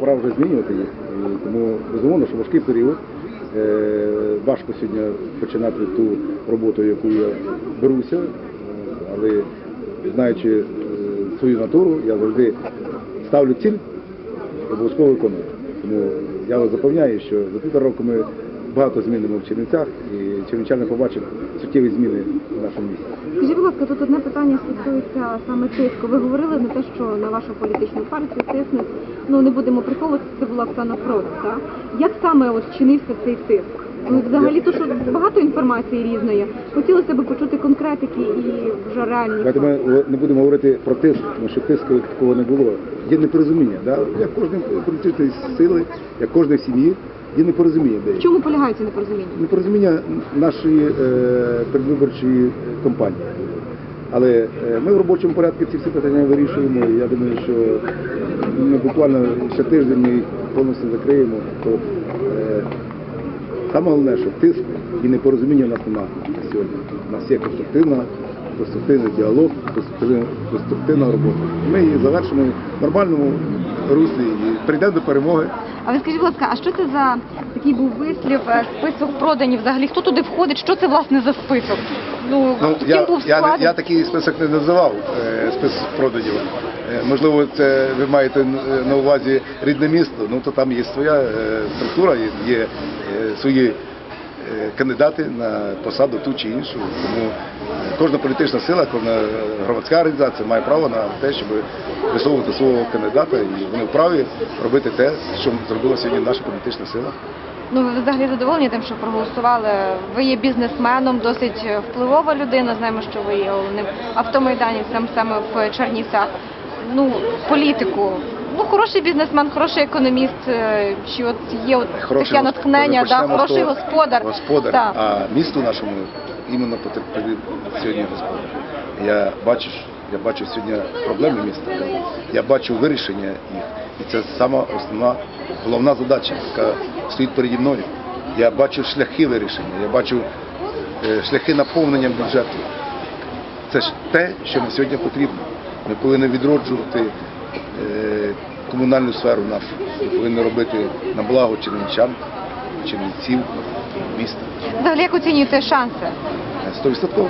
Пора вже змінювати їх, тому безумовно, що важкий період. Е, Важко сьогодні починати ту роботу, яку я беруся, е, але знаючи е, свою натуру, я завжди ставлю ціль обов'язково виконую. Тому я вас запевняю, що за півтора року ми багато змінимо в Чернівцях, і чернівчани побачать суттєві зміни в нашому місті. Скажіть, будь ласка, тут одне питання стосується саме тиску. Ви говорили на те, що на вашу політичну партію тиснуть. Ну не будемо приховувати, це була Оксана Фрод, так? Як саме от чинився цей тиск? Ну, взагалі, то що багато інформації різної. Хотілося б почути конкретики і вже реальні. Давайте ми не будемо говорити про тиск, тому що тиску такого не було. Є непорозуміння. Да? Як кожної політичної сили, як кожної сім'ї, є непорозуміння В деякі. чому полягає це непорозуміння? Непорозуміння нашої е, передвиборчої кампанії. Але е, ми в робочому порядку ці всі питання вирішуємо. І я думаю, що ми буквально ще тиждень ми їх повністю закриємо. То, е, саме головне, що тиск і непорозуміння у нас немає сьогодні. У нас є конструктивна, конструктивний діалог, конструктивна, конструктивна робота. Ми її завершимо в нормальному руслі і прийдемо до перемоги. А ви скажіть, будь ласка, а що це за такий був вислів, е, список проданів взагалі? Хто туди входить? Що це власне за список? Ну, Ну, ким я, був я, складений? я такий список не називав, е, список продажів. Е, Можливо, це ви маєте е, на увазі рідне місто, ну то там є своя е, структура, є, є е, свої е, кандидати на посаду ту чи іншу. Тому кожна політична сила, кожна громадська організація має право на те, щоб висовувати свого кандидата, і вони вправі робити те, що зробила сьогодні наша політична сила. Ну, ви взагалі задоволені тим, що проголосували. Ви є бізнесменом, досить впливова людина. Знаємо, що ви є головним автомайданівцем саме в Чернівцях. Ну, політику. Ну, хороший бізнесмен, хороший економіст. е, Чи от є от Хороший таке натхнення, да, хороший господар. Господар, Да. а місту нашому іменно потрібен сьогодні господар. Я бачу, я бачу сьогодні проблеми міста. Я бачу вирішення їх. І це сама основна головна задача, яка стоїть переді мною. Я бачу шляхи вирішення, я бачу е, шляхи наповнення бюджету. Це ж те, що на сьогодні потрібно. Ми повинні відроджувати е, комунальну сферу нашу. Ми повинні робити на благо чернівчан, чернівців, міста. Взагалі, як оцінюєте шанси? Стовідсотково.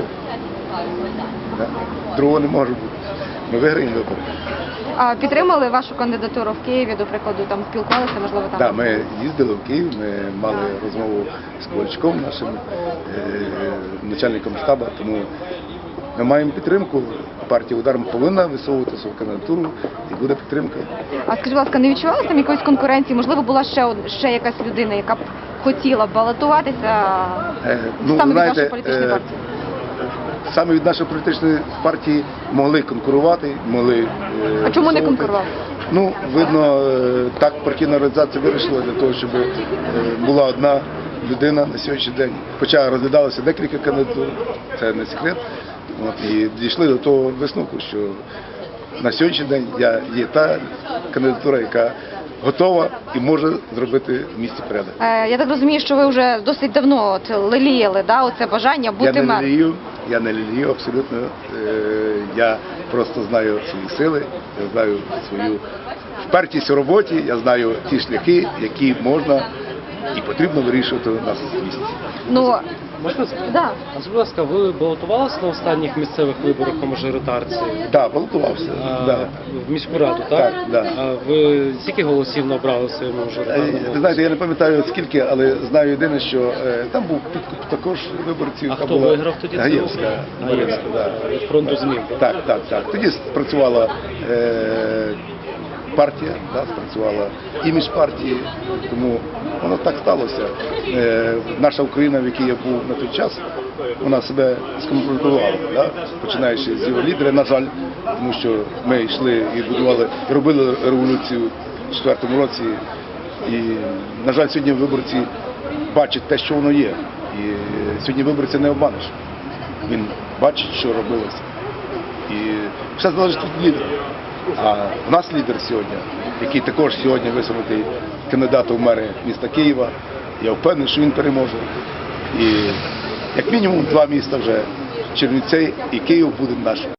Другого не може бути. Ми виграємо вибори. А підтримали вашу кандидатуру в Києві, до прикладу, там спілкувалися, можливо, там. Да, ми їздили в Київ, ми мали розмову з Ковальчуком, нашим е, начальником штабу, тому ми маємо підтримку. Партія удар повинна висовувати свою кандидатуру і буде підтримка. А скажіть, будь ласка, не відчували там якоїсь конкуренції? Можливо, була ще ще якась людина, яка б хотіла балотуватися Е, саме від знаєте, вашої політичної е, партії? Саме від нашої політичної партії могли конкурувати, могли. е, А чому не конкурували? Ну, видно, е, так партійна організація вирішила для того, щоб е, була одна людина на сьогоднішній день. Хоча розглядалося декілька кандидатур, це не секрет. От, і дійшли до того висновку, що на сьогоднішній день я є та кандидатура, яка готова і може зробити в місті порядок. Е, Я так розумію, що ви вже досить давно от леліяли, да, оце бажання бути Я не мером. лілію, я не лілію абсолютно. Е, Я просто знаю свої сили, я знаю свою впертість у роботі, я знаю ті шляхи, які можна і потрібно вирішувати у нас в місті. Ну, Можна да. А скажіть, будь ласка, ви балотувалися на останніх місцевих виборах по мажоритарці? Так, балотувався. А, Да. В міську раду, так? Так, да. А ви скільки голосів набрали в своєму Е, мажоритарному? Ви знаєте, я не пам'ятаю скільки, але знаю єдине, що е, там був підкуп також виборців. А Там хто була виграв тоді? Гаєвська. Маринська, да. Від фронту змін. Так, так, так. Тоді спрацювала е, партія, да, спрацювала імідж партії, тому воно так сталося. Е, наша Україна, в якій я був на той час, вона себе скомпрометувала, да, починаючи з його лідера, на жаль, тому що ми йшли і будували, робили революцію в четвертому році. І, на жаль, сьогодні виборці бачать те, що воно є. І сьогодні виборця не обманеш. Він бачить, що робилося. І все залежить від лідера. А в нас лідер сьогодні, який також сьогодні висунутий кандидатом в мери міста Києва. Я впевнений, що він переможе. І як мінімум два міста вже Чернівці і Київ будуть наші.